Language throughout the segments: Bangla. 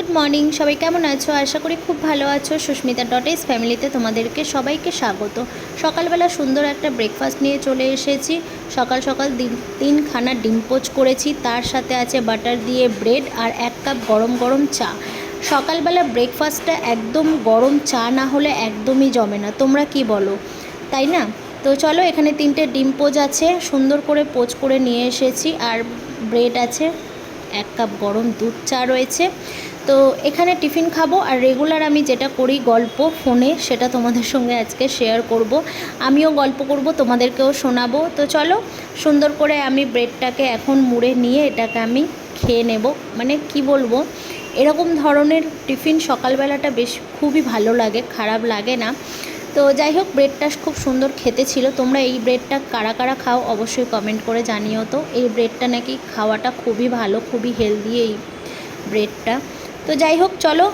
গুড মর্নিং, সবাই কেমন আছো? আশা করি খুব ভালো আছো। সুস্মিতা ডট ইস ফ্যামিলিতে তোমাদেরকে সবাইকে স্বাগত। সকালবেলা সুন্দর একটা ব্রেকফাস্ট নিয়ে চলে এসেছি। সকাল সকাল দিন, তিনখানা ডিম পোচ করেছি। তার সাথে আছে বাটার দিয়ে ব্রেড আর এক কাপ গরম গরম চা। সকালবেলা ব্রেকফাস্টটা একদম গরম চা না হলে একদমই জমে না। তোমরা কি বলো? তাই না? তো চলো, এখানে তিনটে ডিম পোচ আছে। সুন্দর করে পোচ করে নিয়ে এসেছি। আর ব্রেড আছে, এক কাপ গরম দুধ চা রয়েছে। তো এখানে টিফিন খাব আর রেগুলার আমি যেটা করি গল্প ফোনে, সেটা তোমাদের সঙ্গে আজকে শেয়ার করব। আমিও গল্প করব, তোমাদেরকেও শোনাবো। তো চলো, সুন্দর করে আমি ব্রেডটাকে এখন মুড়ে নিয়ে এটাকে আমি খেয়ে নেব। মানে কি বলব, এরকম ধরনের টিফিন সকালবেলাটা বেশ খুবই ভালো লাগে, খারাপ লাগে না। তো যাই হোক ব্রেডটা খুব সুন্দর খেতে ছিল। তোমরা এই ব্রেডটা কারা কারা খাও অবশ্যই কমেন্ট করে জানিও তো। এই ব্রেডটা নাকি খাওয়াটা খুবই ভালো, খুবই হেলদি এই ব্রেডটা তো যাই হোক, চলো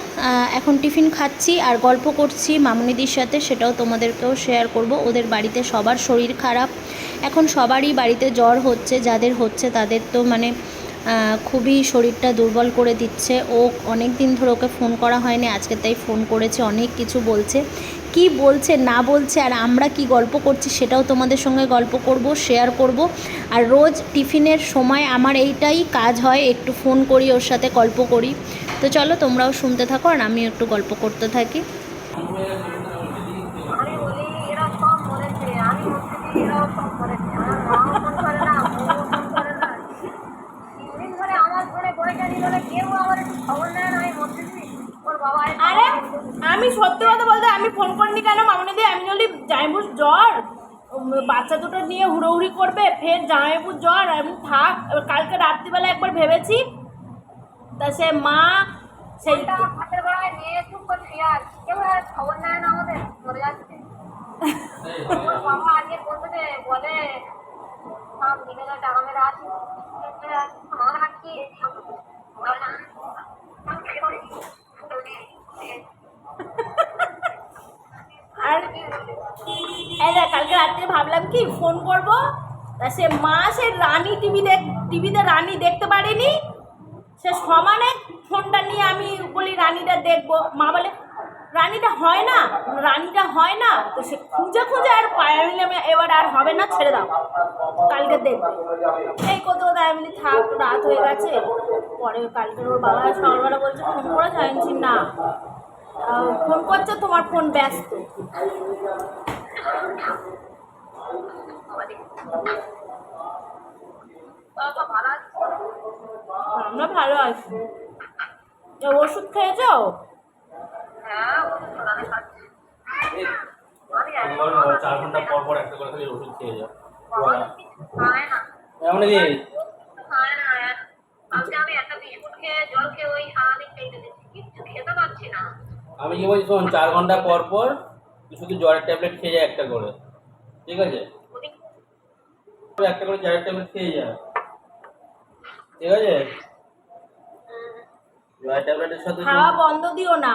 এখন টিফিন খাচ্ছি আর গল্প করছি মামুনিদির সাথে, সেটাও তোমাদেরকেও শেয়ার করব। ওদের বাড়িতে সবার শরীর খারাপ। এখন সবারই বাড়িতে জ্বর হচ্ছে, যাদের হচ্ছে তাদের তো মানে খুবই শরীরটা দুর্বল করে দিচ্ছে। ও অনেক দিন ধরে ওকে ফোন করা হয়নি, আজকে তাই ফোন করেছে, অনেক কিছু বলছে। কি বলছে, না বলছে, আর আমরা কি গল্প করছি সেটাও তোমাদের সঙ্গে গল্প করব শেয়ার করব। আর রোজ টিফিনের সময় আমার এইটাই কাজ হয়, একটু ফোন করি, ওর সাথে গল্প করি। তো চলো, তোমরাও শুনতে থাকো আর আমি একটু গল্প করতে থাকি। আরে। আমি সত্যি কথা বলতে, আমি ফোন করিনি কেন মামনিদি আমি বলি, জামাইবুর জ্বর। বাচ্চা দুটো নিয়ে হুড়োহুড়ি করবে, ফের জামাইবুর জ্বর। আমি থাক, কালকে রাত্রিবেলা একবার ভেবেছি তা সে মা সেই আর এই কালকে রাত্রে ভাবলাম কি ফোন করব? তা সে মা সে রানী টিভি দেখ টিভিতে রানী দেখতে পারেনি? সে সমানে ফোনটা নিয়ে আমি বলি, রানীটা দেখব। মা বলে, রানীটা হয় না, রানীটা হয় না। তো সে খুঁজে খুঁজে আর আমি এবার আর হবে না, ছেড়ে দাও। কালকে দেখবে। এই কত কথা আমি থাক, রাত হয়ে গেছে। পরে কালকে ওর বাবা সকালবেলা বলছে, ফোন করে জানছি না। ফোন করছে, তোমার ফোন ব্যস্ত। আছে আমরা ভালো আছি। ওষুধ খেয়েছো হ্যাঁ চার ঘণ্টা পর পর একটা করে খালি ওষুধ খেয়ে যাও। বাবা কিছু খায় না। এমন কি? আমি কি বলছি শোন চার ঘণ্টা পর পর তুই শুধু জ্বরের ট্যাবলেট খেয়ে যা একটা করে? ঠিক আছে? ওদিক একটা করে জ্বরের ট্যাবলেট খেয়ে যা। ঠিক আছে? জ্বরের ট্যাবলেটের সাথে খাওয়া বন্ধ দিও না।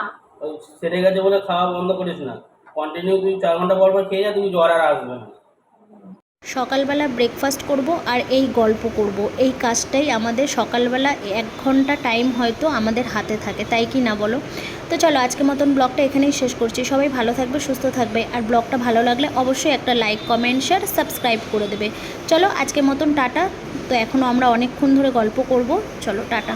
সেরে গেছে বলে খাওয়া বন্ধ করিস না। কন্টিনিউ তুই চার ঘণ্টা পর পর খেয়ে যা তুমি জ্বর আর আসবে না। সকালবেলা ব্রেকফাস্ট করব আর এই গল্প করব। এই কাজটাই আমাদের সকালবেলা এক ঘণ্টা টাইম হয়তো আমাদের হাতে থাকে তাই কি না বলো? তো চলো আজকে মতন ব্লগটা এখানেই শেষ করছি। সবাই ভালো থাকবে সুস্থ থাকবে। আর ব্লগটা ভালো লাগলে অবশ্যই একটা লাইক কমেন্ট শেয়ার সাবস্ক্রাইব করে দেবে। চলো আজকে মতন টাটা। তো এখনও আমরা অনেকক্ষণ ধরে গল্প করব। চলো টাটা।